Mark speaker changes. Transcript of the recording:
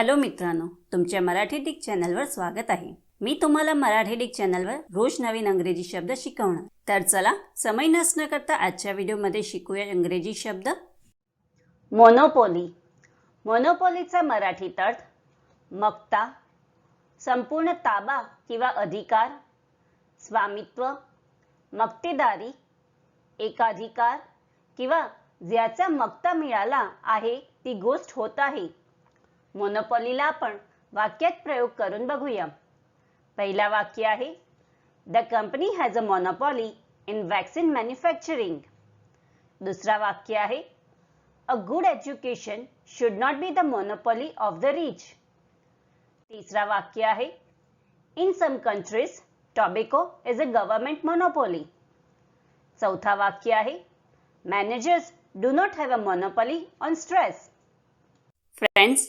Speaker 1: Hello मित्रांनो तुमच्या Marathi Dick चॅनलवर स्वागत आहे. मी तुम्हाला मराठी डिक चॅनलवर रोज नवीन अंग्रेजी शब्द शिकवणार. तर चला समय नसणं करता आजच्या व्हिडिओमध्ये शिकूया इंग्रजी शब्द. मोनोपोली मोनोपोलीचा मराठीत अर्थ मक्ता संपूर्ण ताबा किंवा अधिकार स्वामित्व मक्तेदारी एकाधिकार किंवा ज्याचा मक्ता मिळाला आहे ती गोष्ट होत आहे. मोनोपॉलीला आपण वाक्यात प्रयोग करून बघूया. पहिला वाक्य आहे the company has a monopoly in vaccine manufacturing दुसरा वाक्य आहे a good education should not be the monopoly of the rich तिसरा वाक्य आहे in some countries tobacco is a government monopoly चौथा वाक्य आहे managers do not have a monopoly on stress friends